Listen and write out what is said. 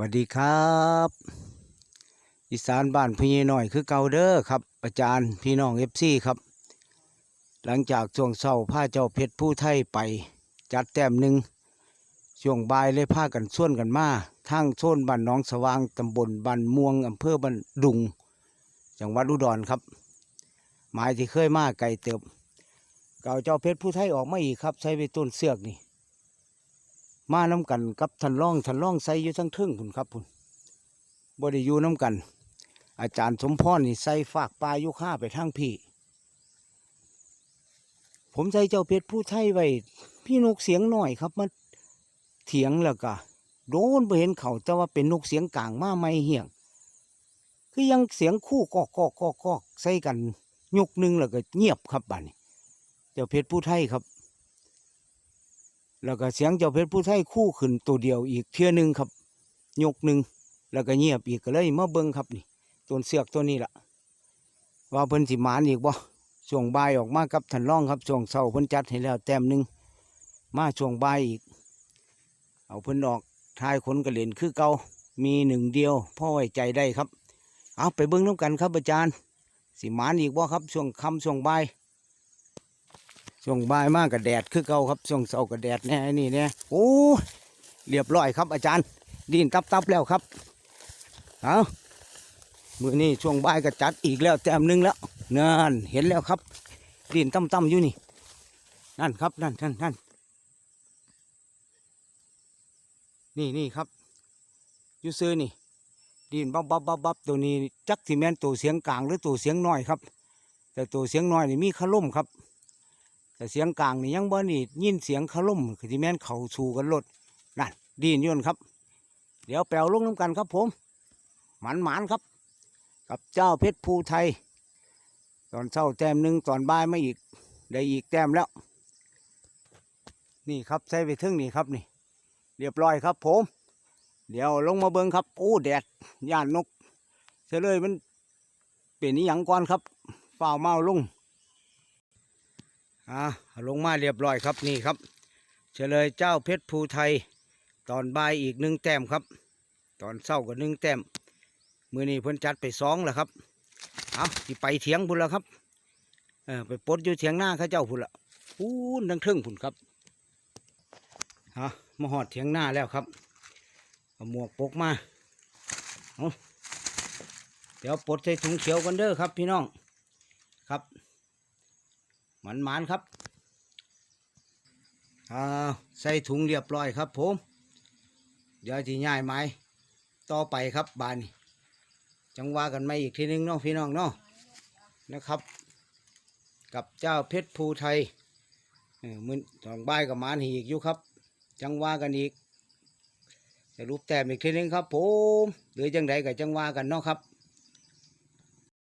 สวัสดีครับ อีสานบ้านพี่หน่อยคือเก่าเด้อครับ อาจารย์พี่น้องเอฟซีครับ หลังจากช่วงเศร้าผ้าเจ้าเพชรผู้ไทยไป จัดแต้มหนึ่งช่วงบ่ายเลยพากันส่วนกันมาทางโซนบ้านน้องสว่างตำบลบ้านม่วงอำเภอบ้านดุง จังหวัดอุดรครับ หมายที่เคยมาไกลเติบ เก่าเจ้าเพชรผู้ไทยออกมาอีกครับ ใช้ไปต้นเสือกนี่ มาน้ำกันกับทันล่องทันล่องใส่อยู่ทั้งทึ่งคุณครับคุณบริยูน้ำกัน อาจารย์สมพรนี่ใส่ฝากปลายุค่าไปทางพี่ ผมใส่เจ้าเพชรผู้ไทยไว้พี่นกเสียงหน่อยครับมาเถียงแล้วก็โดนไปเห็นเขาแต่ว่าเป็นนกเสียงกลางมาไม่เหี่ยง คือยังเสียงคู่กอกกอกกอกกอกใส่กันยกหนึงแล้วก็เงียบครับบ้านเจ้าเพชรผู้ไทยครับ แล้วก็เสียงเจ้าเพชรผู้ไทยคู่ขึ้นตัวเดียวอีกเทื่อหนึ่งครับยกหนึ่งแล้วก็เงียบอีกก็เลยมาเบิ้งครับนี่ต้นเสือกตัวนี้ล่ะ ว่าเพิ่นสิมานอีกบ่ช่วงบ่ายออกมากับท่านร่องครับช่วงเช้าเพิ่นจัดให้แล้วแต้มหนึ่งมาช่วงบ่ายอีก เอาเพิ่นออกทายขนกระเล่นคือเก่ามีหนึ่งเดียวพ่อไว้ใจได้ครับ เอาไปเบิ้งน้ำกันครับอาจารย์ สิมานอีกบ่ครับช่วงค่ำช่วงบ่าย ช่วงบ่ายมากกับแดดคือเก่าครับช่วงเช้ากับแดดแน่นี่เนี่ยโอ้เรียบร้อยครับ อาจารย์ ดินตับตับๆแล้วครับเอามือนี้ช่วงบ่ายก็จัดอีกแล้วแต้มหนึ่งแล้วนั่นเห็นแล้วครับ ดินต่ำๆอยู่นี่ นั่นครับนั่นนั่นนั่นนี่นี่ครับอยูซื้อนี่ ดินบับบับบับบับตัวนี้จักที่แมนตัวเสียงกลางหรือตัวเสียงน้อยครับ แต่ตัวเสียงน้อยนี่มีขลุ่มครับ แต่เสียงกลางนี่ยังบ่นี่ยินเสียงขลุ่มคือที่แม่นเขาสู่กันรถนั่นดีนยนครับ เดี๋ยวแปลวลงน้ำกันครับ ผมหมันหมานครับ กับเจ้าเพชรภูไทย ตอนเช้าแต้มหนึ่งตอนบ่ายมาอีก ได้อีกแต้มแล้ว นี่ครับใส่ไปถึงนี่ครับนี่ เรียบร้อยครับ ผม เดี๋ยวลงมาเบิ้งครับโอ้แดดย่านนกเฉลยมันเป็นนิหยังก่อนครับเฝ้าเมาลง อ่าลงมาเรียบร้อยครับนี่ครับ เฉลยเจ้าเพชรภูไทย ตอนบ่ายอีกหนึ่งแต้มครับ ตอนเช้าก็หนึ่งแต้มมือนี้เพิ่นจัดไปสองแล้วครับเอาสิไปเถียงพุ่นแล้วครับเออไปปดอยู่เถียงหน้าข้าเจ้าพุ่นละพูนดังเทิงพุ่นครับฮะมาหอดเถียงหน้าแล้วครับเอาหมวกปกมาเดี๋ยวปลดใส่ถุงเขียวกันเด้อครับพี่น้อง มันมันครับอ่าใส่ถุงเรียบร้อยครับผม เดี๋ยวที่ง่ายไหมต่อไปครับบานนี้จังว่ากันไม่อีกทีนึงเนาะพี่น้องเนาะนะครับ กับเจ้าเพชรภูไทยเออมือสองใบกับมานอีกอยู่ครับ จังว่ากันอีกจะรูปแต้มอีกทีนึงครับผมหรือจังใดกับจังว่ากันเนาะครับ